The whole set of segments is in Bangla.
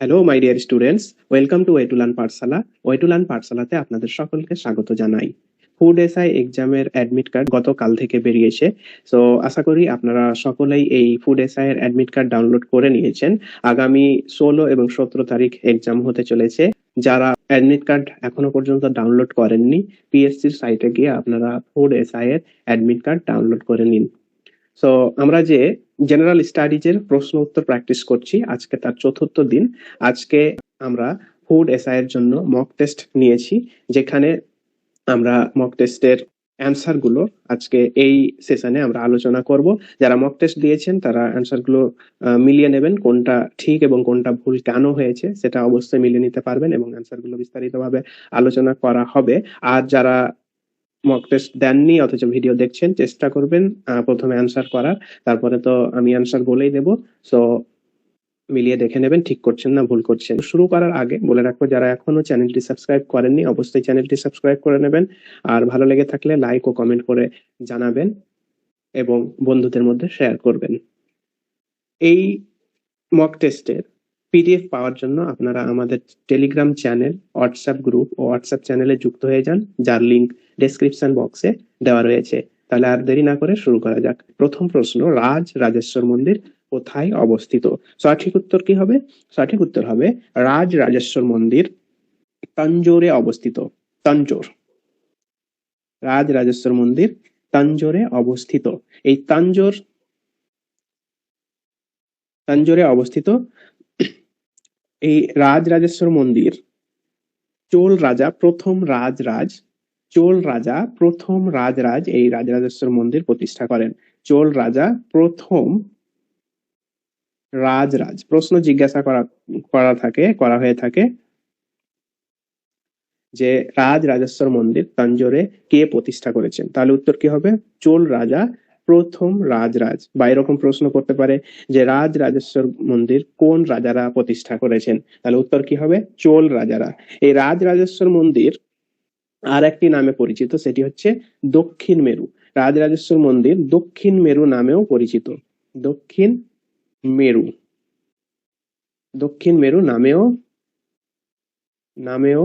Hello my dear students welcome to ওয়েটুলান পাঠশালা ওয়েটুলান পাঠশালাতে আপনাদের সকলকে স্বাগত জানাই। ফুড এসআই এক্সামের অ্যাডমিট কার্ড গতকাল থেকে বেরিয়েছে। সো আশা করি আপনারা সকলেই এই ফুড এসআই এর অ্যাডমিট কার্ড ডাউনলোড করে নিয়েছেন। আগামী ষোলো এবং সতেরো তারিখ এক্সাম হতে চলেছে। যারা অ্যাডমিট কার্ড এখনও পর্যন্ত ডাউনলোড করেননি পিএসসির সাইটে গিয়ে আপনারা ফুড এসআই এর অ্যাডমিট কার্ড ডাউনলোড করে নিন। সো আমরা যে জেনারেল স্টাডিজ এর প্রশ্ন উত্তর প্র্যাকটিস করছি, আজকে তার চতুর্থ দিন। আজকে আমরা ফুড এসআই এর জন্য মক টেস্ট নিয়েছি, যেখানে আমরা মক টেস্টের অ্যান্সারগুলো আজকে এই সেশনে আমরা আলোচনা করব। যারা মক টেস্ট দিয়েছেন, তারা অ্যান্সারগুলো মিলিয়ে নেবেন, কোনটা ঠিক এবং কোনটা ভুল কেন হয়েছে, সেটা অবশ্যই মিলিয়ে নিতে পারবেন এবং অ্যান্সারগুলো বিস্তারিতভাবে আলোচনা করা হবে। আর যারা মক টেস্ট দেননি, অথচ ভিডিও দেখছেন, চেষ্টা করবেন প্রথমে অ্যান্সার করার। তারপরে তো আমি অ্যান্সার বলেই দেবো। সো মিলিয়ে দেখে নেবেন, ঠিক করছেন না, ভুল করছেন। শুরু করার আগে বলে রাখব, যারা এখনও চ্যানেলটি সাবস্ক্রাইব করেননি, অবশ্যই চ্যানেলটি সাবস্ক্রাইব করে নেবেন। আর ভালো লেগে থাকলে লাইক ও কমেন্ট করে জানাবেন এবং বন্ধুদের মধ্যে শেয়ার করবেন। এই মক টেস্টের পিডিএফ পাওয়ার জন্য আপনারা আমাদের টেলিগ্রাম চ্যানেল হোয়াটসঅ্যাপ গ্রুপ ও হোয়াটসঅ্যাপ চ্যানেলে যুক্ত হয়ে যান। যার লিংক ডেসক্রিপশন বক্সে দেওয়া রয়েছে। তাহলে আর দেরি না করে শুরু করা যাক। প্রথম প্রশ্ন, রাজ রাজেশ্বর মন্দির কোথায় অবস্থিত? সঠিক উত্তর কি হবে? সঠিক উত্তর হবে রাজ রাজেশ্বর মন্দির তাঞ্জোরে অবস্থিত। তাঞ্জোর। রাজ রাজেশ্বর মন্দির তাঞ্জোরে অবস্থিত। এই তাঞ্জোর তাঞ্জোরে অবস্থিত এই রাজ রাজেশ্বর মন্দির। চোল রাজা, প্রথম রাজরাজ চোল রাজা প্রথম রাজরাজ এই রাজরাজেশ্বর মন্দির প্রতিষ্ঠা করেন। চোল রাজা প্রথম রাজরাজ। প্রশ্ন জিজ্ঞাসা করা করা থাকে, করা হয়ে থাকে যে রাজ রাজেশ্বর মন্দির তাঞ্জোরে কে প্রতিষ্ঠা করেছেন? তাহলে উত্তর কি হবে? চোল রাজা প্রথম রাজরাজ। বা এরকম প্রশ্ন করতে পারে যে রাজ রাজেশ্বর মন্দির কোন রাজারা প্রতিষ্ঠা করেছেন? তাহলে উত্তর কি হবে? চোল রাজারা। এই রাজ রাজেশ্বর মন্দির আর একটি নামে পরিচিত, সেটি হচ্ছে দক্ষিণ মেরু। রাজরাজেশ্বর মন্দির দক্ষিণ মেরু নামেও পরিচিত। দক্ষিণ মেরু। দক্ষিণ মেরু নামেও নামেও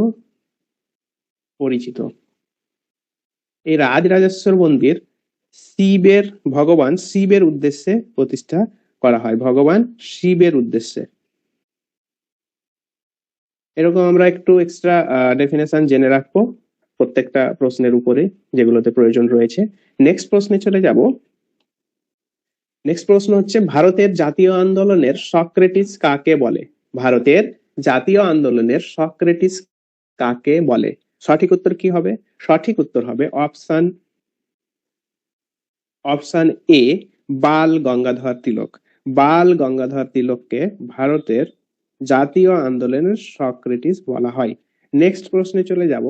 পরিচিত। এই রাজরাজেশ্বর মন্দির শিবের, ভগবান শিবের উদ্দেশ্যে প্রতিষ্ঠা করা হয়। ভগবান শিবের উদ্দেশ্যে। এরকম আমরা একটু এক্সট্রা ডেফিনেশন জেনে রাখব। প্রত্যেকটা প্রশ্নের উপরে যেগুলোতে প্রয়োজন রয়েছে। নেক্সট প্রশ্নে চলে যাব। নেক্সট প্রশ্ন হচ্ছে, ভারতের জাতীয় আন্দোলনের সক্রেটিস কাকে বলে? ভারতের জাতীয় আন্দোলনের সক্রেটিস কাকে বলে? সঠিক উত্তর কি হবে? সঠিক উত্তর হবে option option A, Bal Gangadhar Tilak. Bal Gangadhar তিলককে ভারতের জাতীয় আন্দোলনের সক্রেটিস বলা হয়। নেক্সট প্রশ্নে চলে যাব।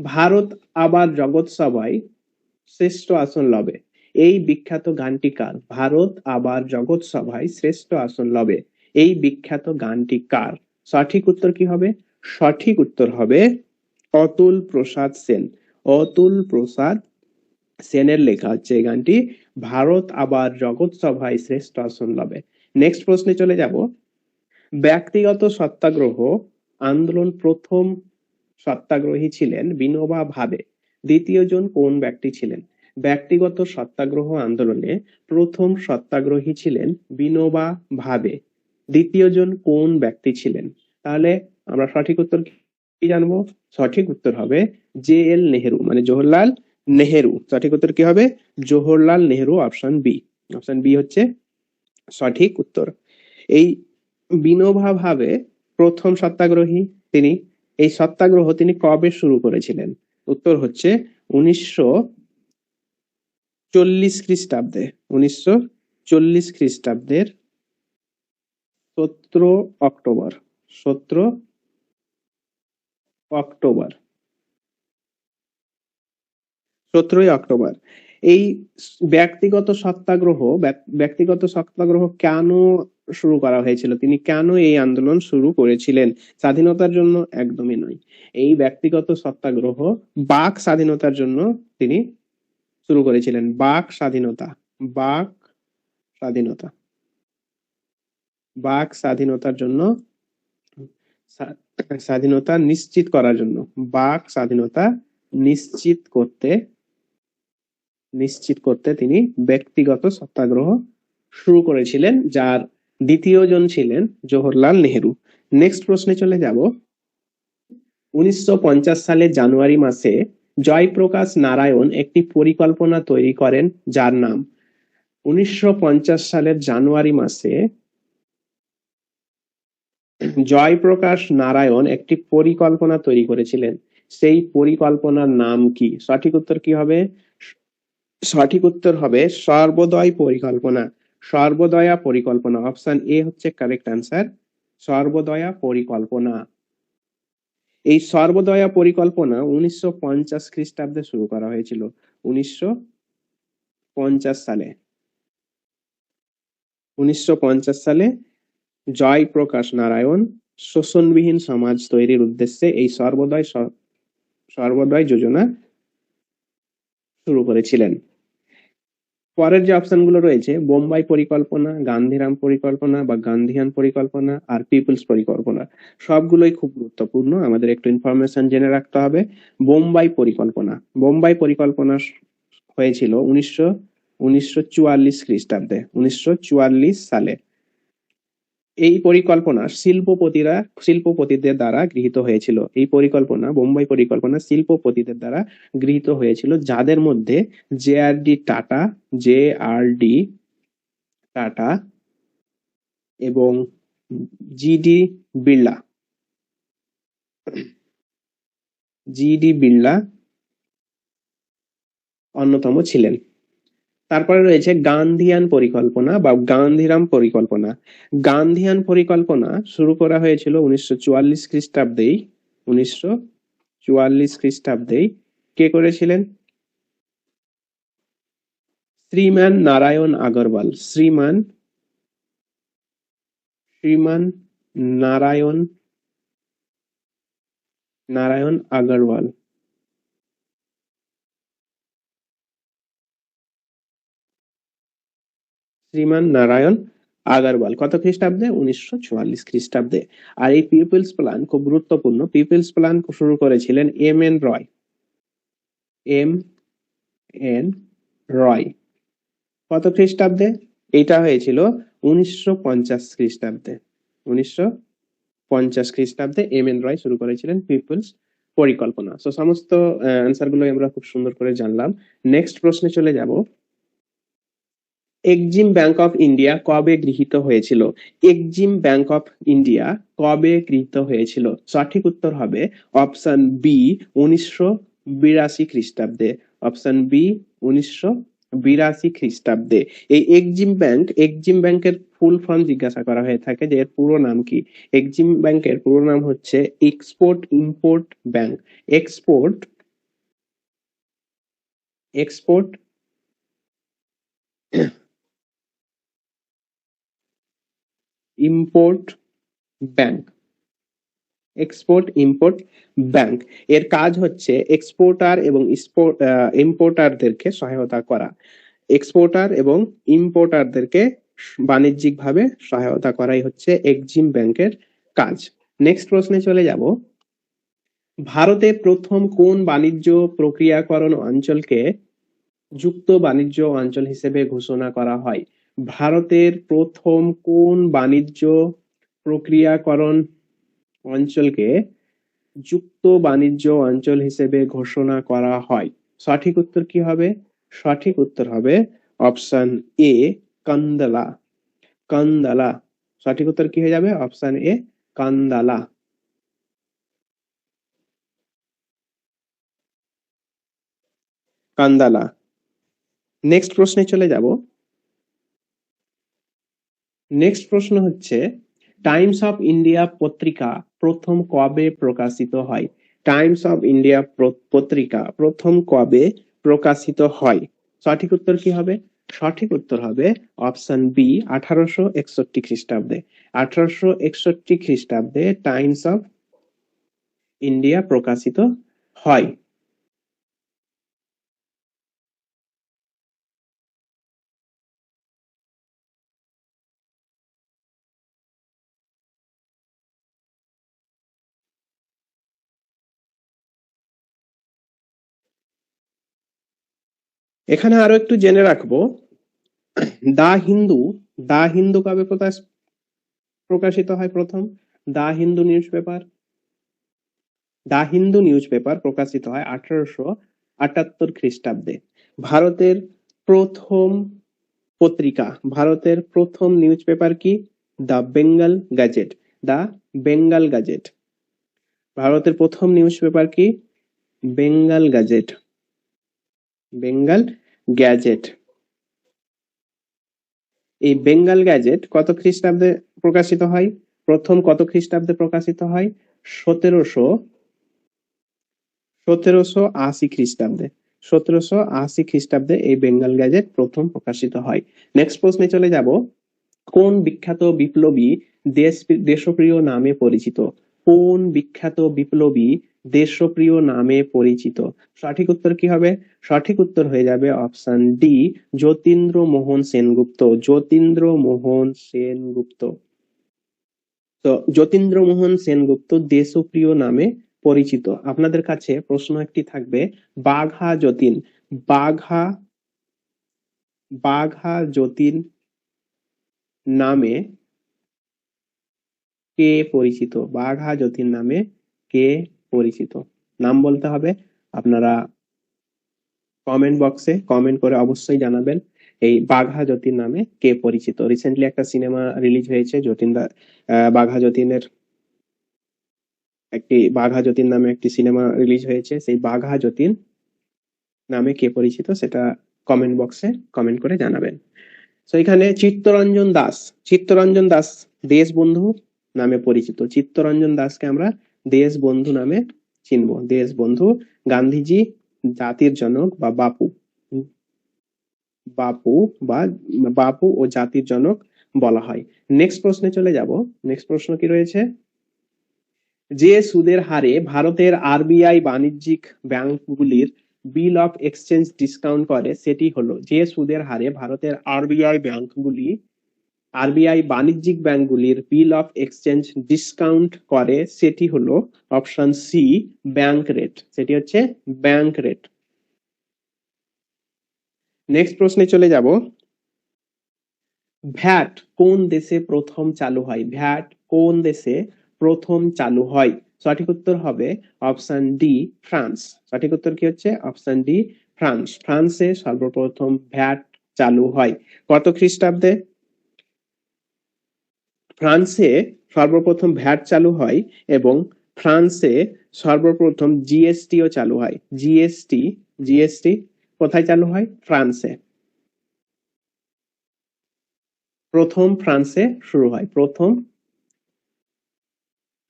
ভারত আবার জগৎ সভায় শ্রেষ্ঠ আসন লবে। এই বিখ্যাত গানটি কার? ভারত আবার জগৎ সভায় শ্রেষ্ঠ আসন লবে। এই বিখ্যাত গানটি কার? সঠিক উত্তর কি হবে? সঠিক উত্তর হবে অতুল প্রসাদ সেন। অতুল প্রসাদ সেনের লেখা হচ্ছে এই গানটি, ভারত আবার জগৎ সভায় শ্রেষ্ঠ আসন লবে। নেক্সট প্রশ্নে চলে যাব। ব্যক্তিগত সত্যাগ্রহ আন্দোলন প্রথম সত্যাগ্রহী ছিলেন বিনোবা ভাবে দ্বিতীয় জন কোন ব্যক্তি ছিলেন? ব্যক্তিগত সত্যাগ্রহ আন্দোলনে প্রথম সত্যাগ্রহী ছিলেন বিনোবা ভাবে দ্বিতীয় জন কোন ব্যক্তি ছিলেন? তাহলে আমরা সঠিক উত্তর কি জানব? সঠিক উত্তর হবে জে এল নেহেরু মানে জওহরলাল নেহেরু। সঠিক উত্তর কি হবে? Jawaharlal Nehru, option B. Option B হচ্ছে সঠিক উত্তর। এই বিনোবা ভাবে প্রথম সত্যাগ্রহী তিনি এই সত্যাগ্রহ তিনি কবে শুরু করেছিলেন? উত্তর হচ্ছে উনিশশো চল্লিশ খ্রিস্টাব্দে। উনিশশো চল্লিশ খ্রিস্টাব্দের সতেরো অক্টোবর। সতেরো অক্টোবর। সতেরোই অক্টোবর। এই ব্যক্তিগত সত্যাগ্রহ ব্যক- ব্যক্তিগত সত্যাগ্রহ কেন শুরু করা হয়েছিল। তিনি কেন এই আন্দোলন শুরু করেছিলেন? স্বাধীনতার জন্য একদমই নয়। এই ব্যক্তিগত সত্যাগ্রহ বাক স্বাধীনতার জন্য তিনি শুরু করেছিলেন। বাক স্বাধীনতা বাক স্বাধীনতা। বাক স্বাধীনতার জন্য স্বাধীনতা নিশ্চিত করার জন্য, বাক স্বাধীনতা নিশ্চিত করতে নিশ্চিত করতে তিনি ব্যক্তিগত সত্যাগ্রহ শুরু করেছিলেন, যার দ্বিতীয় জন ছিলেন জওহরলাল নেহেরু। নেক্সট প্রশ্নে চলে যাব। উনিশশো সালের জানুয়ারি মাসে জয়প্রকাশ নারায়ণ একটি পরিকল্পনা তৈরি করেন যার নাম উনিশশো পঞ্চাশ সালের জানুয়ারি মাসে জয়প্রকাশ নারায়ণ একটি পরিকল্পনা তৈরি করেছিলেন। সেই পরিকল্পনার নাম কি? সঠিক উত্তর কি হবে? সঠিক উত্তর হবে সর্বোদয় পরিকল্পনা। সর্বোদয়া পরিকল্পনা। অপশন এ হচ্ছে কারেক্ট অ্যান্সার সর্বদয়া পরিকল্পনা। এই সর্বদয়া পরিকল্পনা উনিশশো পঞ্চাশ খ্রিস্টাব্দে শুরু করা হয়েছিল, উনিশশো পঞ্চাশ সালে। উনিশশো পঞ্চাশ সালে জয়প্রকাশ নারায়ণ শোষণবিহীন সমাজ তৈরির উদ্দেশ্যে এই সর্বোদয় সর্বোদয় যোজনা শুরু করেছিলেন। পরের যে অপশনগুলো রয়েছে, বোম্বাই পরিকল্পনা, গান্ধীরাম পরিকল্পনা বা গান্ধীয়ান পরিকল্পনা আর পিপলস পরিকল্পনা, সবগুলোই খুব গুরুত্বপূর্ণ। আমাদের একটু ইনফরমেশন জেনে রাখতে হবে। বোম্বাই পরিকল্পনা বোম্বাই পরিকল্পনা হয়েছিল উনিশশো উনিশশো চুয়াল্লিশ খ্রিস্টাব্দে, উনিশশো চুয়াল্লিশ সালে। এই পরিকল্পনা শিল্পপতিরা, শিল্পপতিদের দ্বারা গৃহীত হয়েছিল। এই পরিকল্পনা, বোম্বাই পরিকল্পনা শিল্পপতিদের দ্বারা গৃহীত হয়েছিল, যাদের মধ্যে J R D Tata, J R D Tata এবং জিডি বিড়লা। জিডি বিড়লা অন্যতম ছিলেন। তারপরে রয়েছে গান্ধীয়ান পরিকল্পনা বা গান্ধীরাম পরিকল্পনা। গান্ধীয়ান পরিকল্পনা শুরু করা হয়েছিল উনিশশো চুয়াল্লিশ খ্রিস্টাব্দেই। উনিশশো চুয়াল্লিশ খ্রিস্টাব্দেই। কে করেছিলেন? শ্রীমান নারায়ণ আগরওয়াল। শ্রীমান শ্রীমান নারায়ণ নারায়ণ আগরওয়াল। শ্রীমান নারায়ণ আগরওয়াল। কত খ্রিস্টাব্দে? উনিশশো চুয়াল্লিশ খ্রিস্টাব্দে। আর এই পিপলস প্ল্যান খুব গুরুত্বপূর্ণ। পিপলস প্ল্যান শুরু করেছিলেন M N Roy. M N Roy. কত খ্রিস্টাব্দে? এটা হয়েছিল উনিশশো পঞ্চাশ খ্রিস্টাব্দে। উনিশশো পঞ্চাশ খ্রিস্টাব্দে এম এন রয় শুরু করেছিলেন পিপলস পরিকল্পনা। তো সমস্ত অ্যান্সারগুলো আমরা খুব সুন্দর করে জানলাম। নেক্সট প্রশ্নে চলে যাব। এক্সিম ব্যাংক অফ ইন্ডিয়া কবে গৃহীত হয়েছিল? এক্সিম ব্যাংক অফ ইন্ডিয়া কবে গৃহীত হয়েছিল? সঠিক উত্তর হবে অপশন বি উনিশশো বিরাশি খ্রিস্টাব্দে। অপশন বি উনিশশো বিরাশি খ্রিস্টাব্দে। এই এক্সিম ব্যাংক, এক্সিম ব্যাংকের ফুল ফর্ম জিজ্ঞাসা করা হয়ে থাকে যে এর পুরো নাম কি? এক্সিম ব্যাংকের পুরো নাম হচ্ছে export import bank. Export export import bank export import bank এর কাজ হচ্ছে এক্সপোর্টার এবং ইম্পোর্টারদেরকে সহায়তা করা। এক্সপোর্টার এবং ইম্পোর্টারদেরকে বাণিজ্যিকভাবে সহায়তা করাই হচ্ছে এক্সিম ব্যাংকের কাজ। নেক্সট প্রশ্নে চলে যাব। ভারতে প্রথম কোন বাণিজ্য প্রক্রিয়াকরণ অঞ্চলকে যুক্ত বাণিজ্য অঞ্চল হিসেবে ঘোষণা করা হয়? ভারতের প্রথম কোন বাণিজ্য প্রক্রিয়াকরণ অঞ্চলকে যুক্ত বাণিজ্য অঞ্চল হিসেবে ঘোষণা করা হয়? সঠিক উত্তর কি হবে? সঠিক উত্তর হবে অপশন এ, কান্দালা। কান্দালা। সঠিক উত্তর কি হয়ে যাবে? Option A, Kandla. Kandla. Next প্রশ্নে চলে যাব। নেক্সট প্রশ্ন হচ্ছে টাইমস অফ ইন্ডিয়া পত্রিকা প্রথম কবে প্রকাশিত হয়? টাইমস অফ ইন্ডিয়া পত্রিকা প্রথম কবে প্রকাশিত হয়? সঠিক উত্তর কি হবে? সঠিক উত্তর হবে অপশন বি, আঠারোশো একষট্টি খ্রিস্টাব্দে। আঠারোশো একষট্টি খ্রিস্টাব্দে টাইমস অফ ইন্ডিয়া প্রকাশিত হয়। এখানে আরও একটু জেনে রাখব। দা হিন্দু দা হিন্দু কবে প্রকাশ, প্রকাশিত হয় প্রথম। The Hindu newspaper. The Hindu newspaper প্রকাশিত হয় আঠারোশো আটাত্তর খ্রিস্টাব্দে। ভারতের প্রথম পত্রিকা, ভারতের প্রথম নিউজ পেপার কি? The Bengal Gazette. The Bengal Gazette. ভারতের প্রথম নিউজ পেপার কি? বেঙ্গল গ্যাজেট। বেঙ্গল গ্যাজেট। এই বেঙ্গল গ্যাজেট কত খ্রিস্টাব্দে প্রকাশিত হয়? প্রথম কত খ্রিস্টাব্দে প্রকাশিত হয়? সতেরোশো সতেরোশো আশি খ্রিস্টাব্দে। সতেরোশো আশি খ্রিস্টাব্দে এই বেঙ্গল গ্যাজেট প্রথম প্রকাশিত হয়। নেক্সট প্রশ্নে চলে যাব। কোন বিখ্যাত বিপ্লবী দেশ, দেশপ্রিয় নামে পরিচিত? কোন বিখ্যাত বিপ্লবী দেশপ্রিয় নামে পরিচিত। সঠিক উত্তর কি হবে? সঠিক উত্তর হয়ে যাবে অপশন ডি, যতীন্দ্র মোহন সেনগুপ্ত। যতীন্দ্র মোহন সেনগুপ্ত। তো যতীন্দ্র মোহন সেনগুপ্ত দেশপ্রিয় নামে পরিচিত। আপনাদের কাছে প্রশ্ন একটি থাকবে, বাঘা যতীন, বাঘা বাঘা যতীন নামে কে পরিচিত? বাঘা যতীন নামে কে পরিচিত। নাম বলতে হবে, আপনারা কমেন্ট বক্সে কমেন্ট করে অবশ্যই জানাবেন এই বাঘা যতীন নামে কে পরিচিত। রিসেন্টলি একটা সিনেমা রিলিজ হয়েছে, যতীন দা বাঘা যতীনের একটি, বাঘা যতীন নামে একটি সিনেমা রিলিজ হয়েছে, সেই বাঘা যতীন নামে কে পরিচিত সেটা কমেন্ট বক্সে কমেন্ট করে জানাবেন। তো এখানে চিত্তরঞ্জন দাস চিত্তরঞ্জন দাস দেশবন্ধু নামে পরিচিত। চিত্তরঞ্জন দাসকে আমরা দেশবন্ধু নামে চিনব। দেশবন্ধু গান্ধীজি জাতির জনক বা বাপু। বাপু বা বাপু ও জাতির জনক বলা হয়। নেক্সট প্রশ্নে চলে যাব। নেক্সট প্রশ্ন কি রয়েছে? যে সুদের হারে ভারতের আরবিআই বাণিজ্যিক ব্যাংকগুলির বিল অফ এক্সচেঞ্জ ডিসকাউন্ট করে, সেটি হলো যে সুদের হারে ভারতের আরবিআই ব্যাংকগুলি আরবিআই বাণিজ্যিক ব্যাংকগুলির বিল অফ এক্সচেঞ্জ ডিসকাউন্ট করে, সেটি হলো অপশন সি, ব্যাংক রেট। সেটি হচ্ছে ব্যাংক রেট। নেক্সট প্রশ্নে চলে যাব। ভ্যাট কোন দেশে প্রথম চালু হয়? ভ্যাট কোন দেশে প্রথম চালু হয়? সঠিক উত্তর হবে অপশন ডি, ফ্রান্স। সঠিক উত্তর কি হচ্ছে? Option D, France. ফ্রান্সে সর্বপ্রথম ভ্যাট চালু হয়। কত খ্রিস্টাব্দে? ফ্রান্সে সর্বপ্রথম ভ্যাট চালু হয় এবং ফ্রান্সে সর্বপ্রথম জিএসটিও চালু হয়। জিএসটি জিএসটি কোথায় চালু হয়? ফ্রান্সে। প্রথম ফ্রান্সে শুরু হয়। প্রথম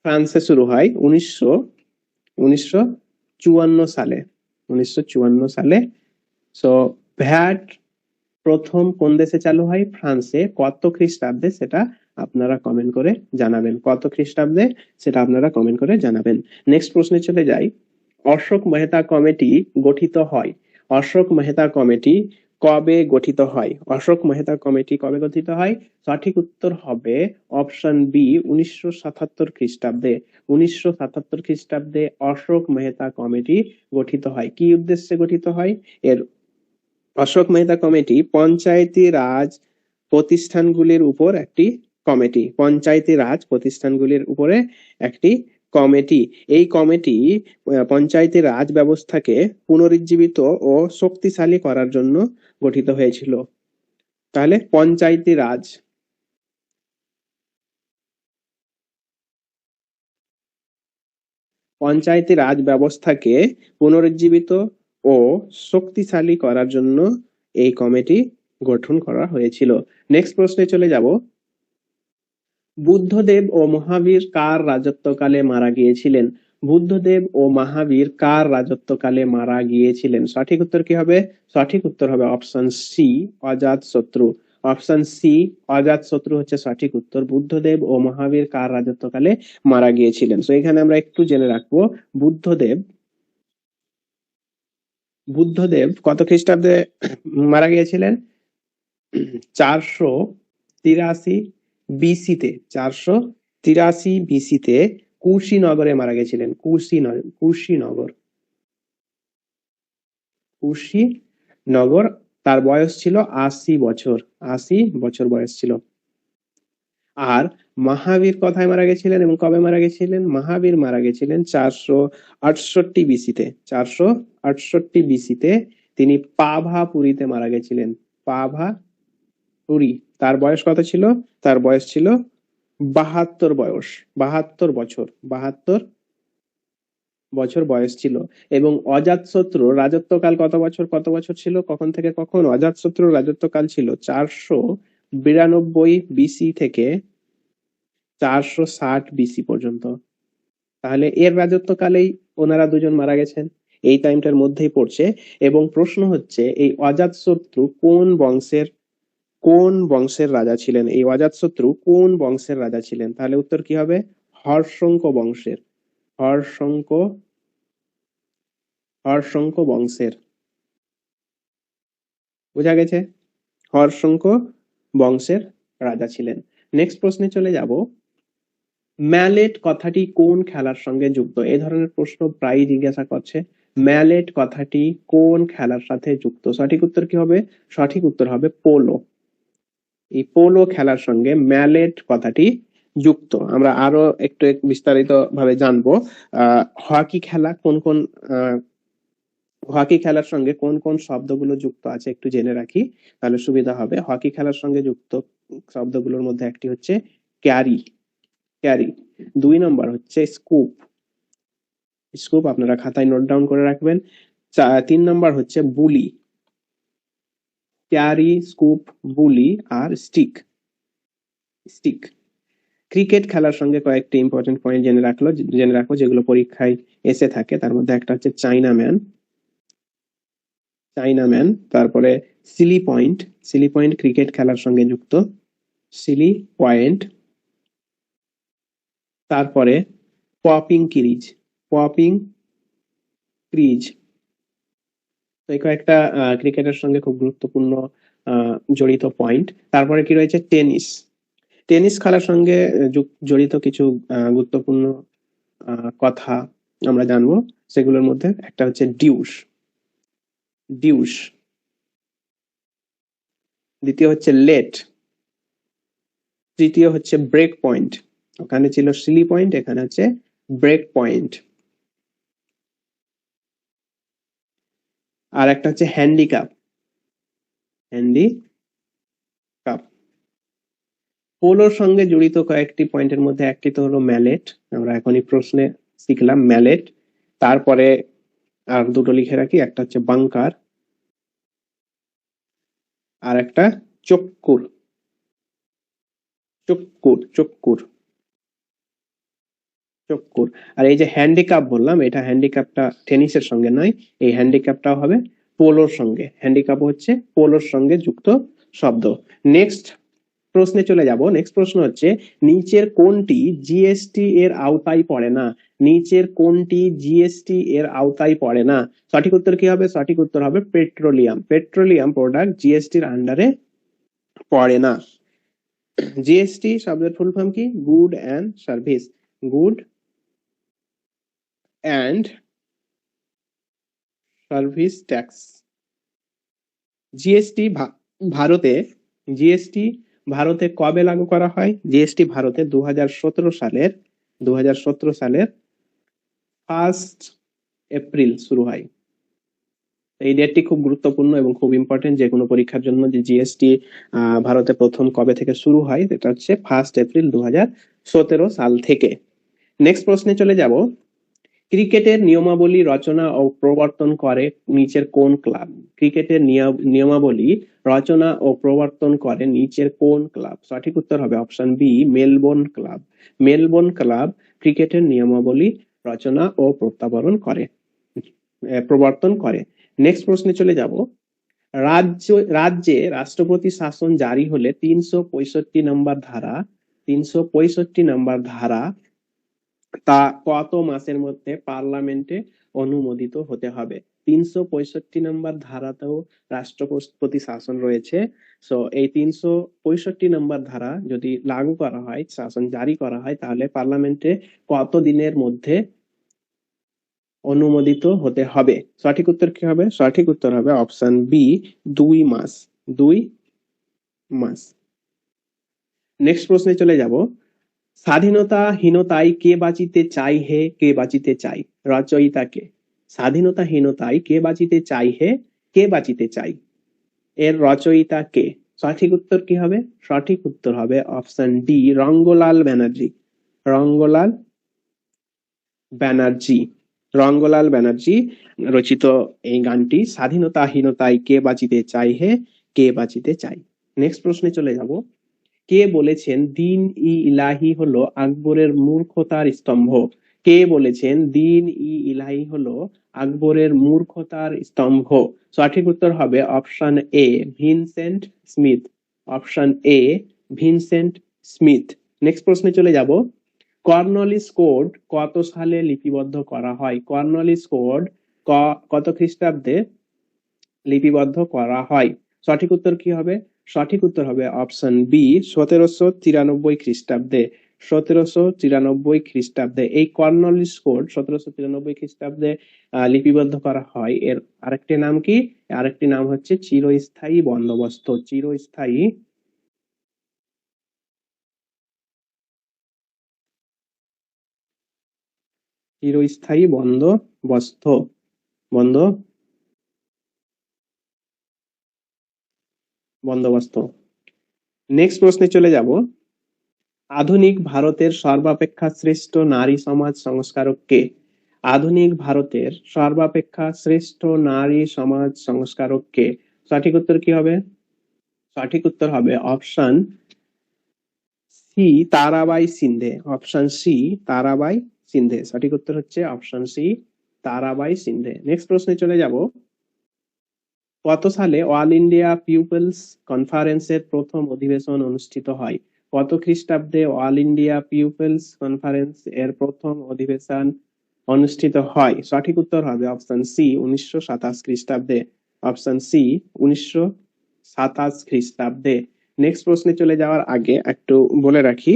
ফ্রান্সে শুরু হয় উনিশশো উনিশশো চুয়ান্ন সালে। উনিশশো চুয়ান্ন সালে। সো ভ্যাট প্রথম কোন দেশে চালু হয়? ফ্রান্সে। কত খ্রিস্টাব্দে সেটা আপনারা কমেন্ট করে জানাবেন। কত খ্রিস্টাব্দে সেটা আপনারা কমেন্ট করে জানাবেন। নেক্সট প্রশ্নে চলে যাই। অশোক মেহতা কমিটি গঠিত হয়। অশোক মেহতা কমিটি কবে গঠিত হয়? অশোক মেহতা কমিটি কবে গঠিত হয়? সঠিক উত্তর হবে অপশন বি উনিশশো সাতাত্তর খ্রিস্টাব্দে। উনিশশো সাতাত্তর খ্রিস্টাব্দে অশোক মেহতা কমিটি গঠিত হয়। কি উদ্দেশ্যে গঠিত হয়? এর অশোক মেহতা কমিটি পঞ্চায়েতি রাজ প্রতিষ্ঠানগুলির উপর একটি কমিটি, পঞ্চায়েতি রাজ প্রতিষ্ঠানগুলির উপরে একটি কমিটি। এই কমিটি পঞ্চায়েতি রাজ ব্যবস্থাকে পুনরুজ্জীবিত ও শক্তিশালী করার জন্য গঠিত হয়েছিল। তাহলে পঞ্চায়েতি রাজ। পঞ্চায়েতি রাজ ব্যবস্থাকে পুনরুজ্জীবিত ও শক্তিশালী করার জন্য এই কমিটি গঠন করা হয়েছিল। নেক্সট প্রশ্নে চলে যাব। বুদ্ধদেব ও মহাবীর কার রাজত্বকালে মারা গিয়েছিলেন? বুদ্ধদেব ও মহাবীর কার রাজত্বকালে মারা গিয়েছিলেন? সঠিক উত্তর কি হবে? সঠিক উত্তর হবে অপশন সি অজাত শত্রু। অপশন সি অজাত শত্রু হচ্ছে সঠিক উত্তর। বুদ্ধদেব ও মহাবীর কার রাজত্বকালে মারা গিয়েছিলেন? তো এখানে আমরা একটু জেনে রাখব, বুদ্ধদেব বুদ্ধদেব কত খ্রিস্টাব্দে মারা গিয়েছিলেন? চারশো তিরাশি বিসিতে চারশো তিরাশি বিসিতে কুশীনগরে মারা গেছিলেন। কুশীনগর। কুশীনগর কুশী নগর তার বয়স ছিল আশি বছর। আশি বছর বয়স ছিল। আর মহাবীর কথায় মারা গেছিলেন এবং কবে মারা গেছিলেন? মহাবীর মারা গেছিলেন চারশো আটষট্টি বিসিতে চারশো আটষট্টি বিসিতে তিনি পাভাপুরীতে মারা গেছিলেন। পাভা পুরী তার বয়স কত ছিল? তার বয়স ছিল বাহাত্তর বয়স। বাহাত্তর বছর। বাহাত্তর বছর বয়স ছিল। এবং অজাতশত্রু রাজত্বকাল কত বছর? কত বছর ছিল? কখন থেকে কখন? অজাতশত্রুর রাজত্বকাল ছিল চারশো বিরানব্বই বিসি থেকে চারশো ষাট বিসি পর্যন্ত। তাহলে এর রাজত্বকালেই ওনারা দুজন মারা গেছেন। এই টাইমটার মধ্যেই পড়ছে। এবং প্রশ্ন হচ্ছে, এই অজাতশত্রু কোন বংশের কোন বংশের রাজা ছিলেন? এই অজাতশত্রু কোন বংশের রাজা ছিলেন? তাহলে উত্তর কি হবে? হর্ষঙ্ক বংশের। হর্ষঙ্ক হর্ষঙ্ক বংশের। বোঝা গেছে? হর্ষঙ্ক বংশের রাজা ছিলেন। নেক্সট প্রশ্নে চলে যাব। ম্যালেট কথাটি কোন খেলার সঙ্গে যুক্ত? এই ধরনের প্রশ্ন প্রায়ই জিজ্ঞাসা করছে। ম্যালেট কথাটি কোন খেলার সাথে যুক্ত? সঠিক উত্তর কি হবে? সঠিক উত্তর হবে পোলো। এই পোলো খেলার সঙ্গে ম্যালেট কথাটি যুক্ত। আমরা আরও একটু বিস্তারিত ভাবে জানব হকি খেলা কোন কোন হকি খেলার সঙ্গে কোন কোন শব্দগুলো যুক্ত আছে একটু জেনে রাখি, তাহলে সুবিধা হবে। হকি খেলার সঙ্গে যুক্ত শব্দগুলোর মধ্যে একটি হচ্ছে ক্যারি ক্যারি দুই নম্বর হচ্ছে স্কুপ স্কুপ আপনারা খাতায় নোট ডাউন করে রাখবেন। তিন নম্বর হচ্ছে বুলি ক্যারি, স্কুপ, বুলি আর স্টিক। স্টিক। ক্রিকেট খেলার সঙ্গে কয়েকটি ইম্পর্টেন্ট পয়েন্ট জেনে রাখল, জেনে রাখো যেগুলো পরীক্ষায় এসে থাকে। তার মধ্যে একটা হচ্ছে চাইনা ম্যান চাইনা ম্যান তারপরে silly point silly point cricket খেলার সঙ্গে যুক্ত। সিলি পয়েন্ট তারপরে পপিং ক্রিজ পপিং ক্রিজ এই কয়েকটা ক্রিকেটের সঙ্গে খুব গুরুত্বপূর্ণ জড়িত পয়েন্ট তারপরে কি রয়েছে? টেনিস। টেনিস খেলার সঙ্গে জড়িত কিছু গুরুত্বপূর্ণ কথা আমরা জানব। সেগুলোর মধ্যে একটা হচ্ছে ডিউস ডিউস দ্বিতীয় হচ্ছে লেট। তৃতীয় হচ্ছে ব্রেক পয়েন্ট। ওখানে ছিল সিলি পয়েন্ট, এখানে হচ্ছে ব্রেক পয়েন্ট। আর একটা হচ্ছে হ্যান্ডিক্যাপ হ্যান্ডি কাপ পোলোর সঙ্গে জড়িত কয়েকটি পয়েন্টের মধ্যে একটি তো হলো ম্যালেট আমরা এখনই প্রশ্নে শিখলাম ম্যালেট তারপরে আর দুটো লিখে রাখি, একটা হচ্ছে বাংকার আর একটা চক্কুর। চক্কুর চক্কুর। চক্কুর। আর এই যে হ্যান্ডিক্যাপ বললাম, এটা হ্যান্ডিক্যাপটা টেনিসের সঙ্গে নয়, এই হ্যান্ডিক্যাপটাও হবে পোলোর সঙ্গে। হ্যান্ডিক্যাপ হচ্ছে পোলোর সঙ্গে যুক্ত শব্দ। নেক্সট প্রশ্নে চলে যাব। নেক্সট প্রশ্ন হচ্ছে, নিচের কোনটি জিএসটি এর আওতায় পড়ে না? নিচের কোনটি জিএসটি এর আওতায় পড়ে না? সঠিক উত্তর কি হবে? সঠিক উত্তর হবে পেট্রোলিয়াম। পেট্রোলিয়াম প্রোডাক্ট জিএসটির আন্ডারে পড়ে না। জিএসটি শব্দের ফুল ফর্ম কি? Good and service good and service tax GST ভারতে জিএসটি ভারতে কবে লাগু করা হয়? জিএসটি ভারতে দু সালের দু সালের ফার্স্ট এপ্রিল শুরু হয়। এই ডেটটি খুব গুরুত্বপূর্ণ এবং খুব ইম্পর্টেন্ট যে কোনো পরীক্ষার জন্য যে জিএসটি ভারতে প্রথম কবে থেকে শুরু হয় এটা হচ্ছে ফার্স্ট এপ্রিল দু হাজার সতেরো সাল থেকে। নেক্সট প্রশ্নে চলে যাব। ক্রিকেটের নিয়মাবলী রচনা ও প্রবর্তন করে নিচের কোন ক্লাব? ক্রিকেটের নিয়ম- নিয়মাবলী রচনা ও প্রবর্তন করে নিচের কোন ক্লাব? সঠিক উত্তর হবে option B, Melbourne club. Melbourne club ক্রিকেটের নিয়মাবলী রচনা ও প্রত্যাবরণ করে প্রবর্তন করে। নেক্সট প্রশ্নে চলে যাব। রাজ্য, রাজ্যে রাষ্ট্রপতি শাসন জারি হলে তিনশো পঁয়ষট্টি নম্বর ধারা, তিনশো পঁয়ষট্টি নম্বর ধারা তা কত মাসের মধ্যে পার্লামেন্টে অনুমোদিত হতে হবে? তিনশো পঁয়ষট্টি নম্বর ধারাতেও রাষ্ট্রপতি শাসন রয়েছে। সো এই তিনশো পঁয়ষট্টি নম্বর ধারা যদি লাগু করা হয়, শাসন জারি করা হয়, তাহলে পার্লামেন্টে কত দিনের মধ্যে অনুমোদিত হতে হবে? সঠিক উত্তর কি হবে? সঠিক উত্তর হবে অপশন বি দুই মাস। দুই মাস। নেক্সট প্রশ্নে চলে যাব। স্বাধীনতাহীনতায় কে বাঁচিতে চাই হে, কে বাঁচিতে চাই রচয়িতাকে, স্বাধীনতাহীনতায় কে বাঁচিতে চাই হে, কে বাঁচিতে চাই এর রচয়িতা কে সঠিক উত্তর কি হবে? সঠিক উত্তর হবে অপশন ডি, রঙ্গলাল ব্যানার্জি। রঙ্গলাল ব্যানার্জি। রঙ্গলাল ব্যানার্জি রচিত এই গানটি, স্বাধীনতাহীনতায় কে বাঁচিতে চাই হে, কে বাঁচিতে চাই নেক্সট প্রশ্নে চলে যাব। কে বলেছেন, দিন ই ইলাহি হলো আকবরের মূর্খতার স্তম্ভ কে বলেছেন, দিন ই ইলাহি হলো আকবরের মূর্খতার স্তম্ভ সঠিক উত্তর হবে option A, Vincent Smith. Option A, Vincent Smith. Next প্রশ্নে চলে যাব। কর্নলিস কোড কত সালে লিপিবদ্ধ করা হয়? কর্নলিস কোড কত খ্রিস্টাব্দে লিপিবদ্ধ করা হয়? সঠিক উত্তর কি হবে? সঠিক উত্তর হবে অপশন বি সতেরোশো তিরানব্বই খ্রিস্টাব্দে। সতেরোশো তিরানব্বই খ্রিস্টাব্দে। এই কর্নলিস কোড সতেরোশো তিরানব্বই খ্রিস্টাব্দে লিপিবদ্ধ করা হয়। এর আরেকটি নাম কি? আরেকটি নাম হচ্ছে চিরস্থায়ী বন্দোবস্ত। চিরস্থায়ী চিরস্থায়ী বন্দোবস্ত। বন্ধ বন্দোবস্ত। নেক্সট প্রশ্নে চলে যাব। আধুনিক ভারতের সর্বাপেক্ষা শ্রেষ্ঠ নারী সমাজ সংস্কারক কে? আধুনিক ভারতের সর্বাপেক্ষা শ্রেষ্ঠ নারী সমাজ সংস্কারক কে? সঠিক উত্তর কি হবে? সঠিক উত্তর হবে option C, Tarabai Shinde. Option C, Tarabai Shinde. সঠিক উত্তর হচ্ছে option C, Tarabai Shinde. Next প্রশ্নে চলে যাব। কত সালে অল ইন্ডিয়া পিপলস কনফারেন্সের প্রথম অধিবেশন অনুষ্ঠিত হয়? কত খ্রিস্টাব্দে অল ইন্ডিয়া পিপলস কনফারেন্স এর প্রথম অধিবেশন অনুষ্ঠিত হয়? সঠিক উত্তর হবে অপশন সি, উনিশশো সাতাশ খ্রিস্টাব্দে। অপশন সি, উনিশশো সাতাশ খ্রিস্টাব্দে। নেক্সট প্রশ্নে চলে যাওয়ার আগে একটু বলে রাখি।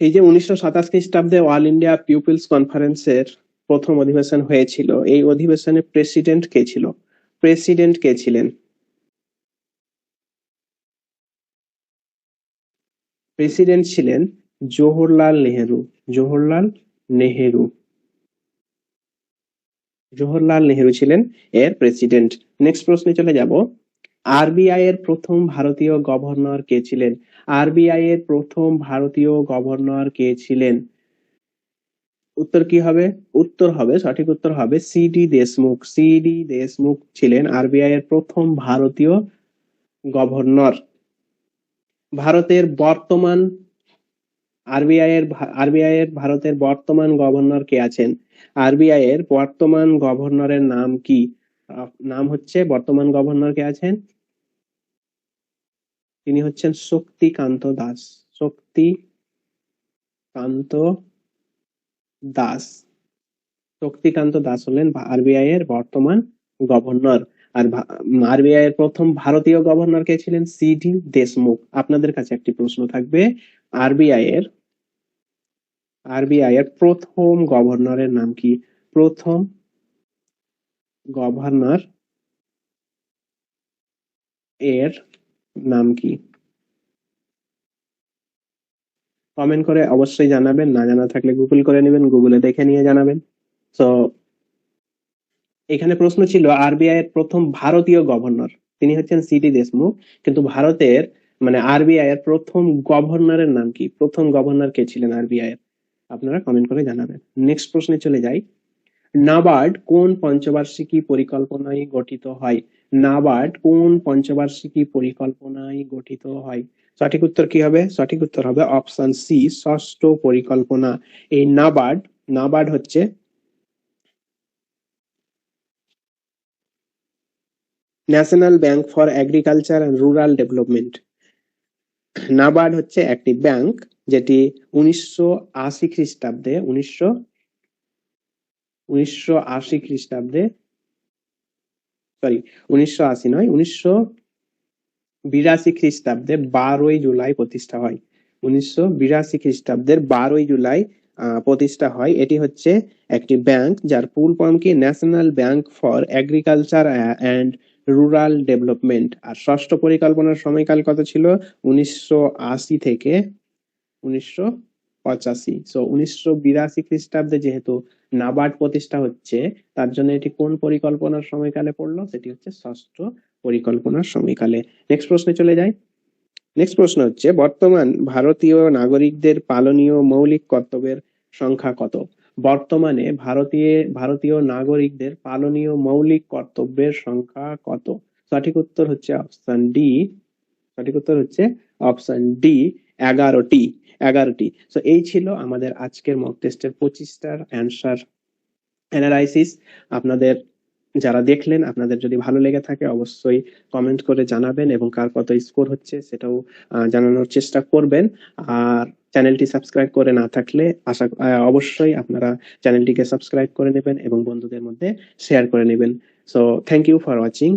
এই যে উনিশশো সাতাশ খ্রিস্টাব্দে অল ইন্ডিয়া পিপলস কনফারেন্সের প্রথম অধিবেশন হয়েছিল। এই অধিবেশনে প্রেসিডেন্ট কে ছিল? প্রেসিডেন্ট কে ছিলেন? প্রেসিডেন্ট ছিলেন জওহরলাল নেহেরু। জওহরলাল নেহেরু। জওহরলাল নেহেরু ছিলেন এর প্রেসিডেন্ট। নেক্সট প্রশ্নে চলে যাব। আরবিআই এর প্রথম ভারতীয় গভর্নর কে ছিলেন? আরবিআই এর প্রথম ভারতীয় গভর্নর কে ছিলেন? উত্তর কি হবে? উত্তর হবে, সঠিক উত্তর হবে সিডি দেশমুখ সিডি দেশমুখ ছিলেন আরবিআই এর প্রথম ভারতীয় গভর্নর। ভারতের বর্তমান আরবিআই এর আরবিআই এর ভারতের বর্তমান গভর্নর কে আছেন? আরবিআই এর বর্তমান গভর্নরের নাম কি? নাম হচ্ছে বর্তমান গভর্নর কে আছেন? তিনি হচ্ছেন শক্তিকান্ত দাস। শক্তিকান্ত দাস। শক্তিকান্ত দাস হলেন আরবিআই এর বর্তমান গভর্নর। আর আরবিআই এর প্রথম ভারতীয় গভর্নর কে ছিলেন সিডি দেশমুখ। আপনাদের কাছে একটি প্রশ্ন থাকবে আরবিআই এর আরবিআই এর প্রথম গভর্নরের নাম কি? প্রথম গভর্নর এর নাম কি? কমেন্ট করে অবশ্যই জানাবেন। না জানা থাকলে গুগল করে নেবেন গুগলে দেখে নিয়ে জানাবেন। তো এখানে প্রশ্ন ছিল আরবিআই এর প্রথম ভারতীয় গভর্নর, তিনি হচ্ছেন সিডি দেশমুখ, কিন্তু ভারতের মানে আরবিআই এর প্রথম গভর্নরের নাম কি? প্রথম গভর্নর কে ছিলেন আরবিআই এর? আপনারা কমেন্ট করে জানাবেন। নেক্সট প্রশ্নে চলে যাই। নাবার্ড কোন পঞ্চবার্ষিকী পরিকল্পনায় গঠিত হয়? নাবার্ড কোন পঞ্চবার্ষিকী পরিকল্পনায় গঠিত হয়? সঠিক উত্তর কি হবে? সঠিক উত্তর হবে অপশন সি ষষ্ঠ পরিকল্পনা। এই নাবার্ড নাবার্ড হচ্ছে national bank for agriculture and rural development NABARD হচ্ছে একটি ব্যাংক যেটি উনিশশো আশি খ্রিস্টাব্দে, উনিশশো উনিশশো আশি খ্রিস্টাব্দে সরি উনিশশো আশি নয়, উনিশশো বিরাশি খ্রিস্টাব্দে বারোই জুলাই প্রতিষ্ঠা হয়। উনিশশো বিরাশি খ্রিস্টাব্দের বারোই জুলাই প্রতিষ্ঠা হয়। এটি হচ্ছে একটি ব্যাংক যার ফুল ফর্ম কি? National bank for agriculture and rural development. আর ষষ্ঠ পরিকল্পনার সময়কাল কত ছিল? উনিশশো আশি থেকে উনিশশো পঁচাশি। সো উনিশশো বিরাশি খ্রিস্টাব্দে যেহেতু নাবার্ড প্রতিষ্ঠা হচ্ছে, তার জন্য এটি কোন পরিকল্পনার সময়কালে পড়ল? সেটি হচ্ছে ষষ্ঠ পরিকল্পনার সময়কালে। নেক্সট প্রশ্নে চলে যাই। নেক্সট প্রশ্ন হচ্ছে, বর্তমান ভারতীয় নাগরিকদের পালনীয় মৌলিক কর্তব্যের সংখ্যা কত? বর্তমানে ভারতীয় ভারতীয় নাগরিকদের পালনীয় মৌলিক কর্তব্যের সংখ্যা কত? সঠিক উত্তর হচ্ছে অপশন ডি সঠিক উত্তর হচ্ছে অপশন ডি এগারোটি। এগারোটি। তো এই ছিল আমাদের আজকের মক টেস্টের পঁচিশটার অ্যান্সার অ্যানালাইসিস আপনাদের যারা দেখলেন, আপনাদের যদি ভালো লেগে থাকে, অবশ্যই কমেন্ট করে জানাবেন এবং কার কত স্কোর হচ্ছে সেটাও জানানোর চেষ্টা করবেন। আর চ্যানেলটি সাবস্ক্রাইব করে না থাকলে আশা অবশ্যই আপনারা চ্যানেলটিকে সাবস্ক্রাইব করে নেবেন এবং বন্ধুদের মধ্যে শেয়ার করে নেবেন। So thank you for watching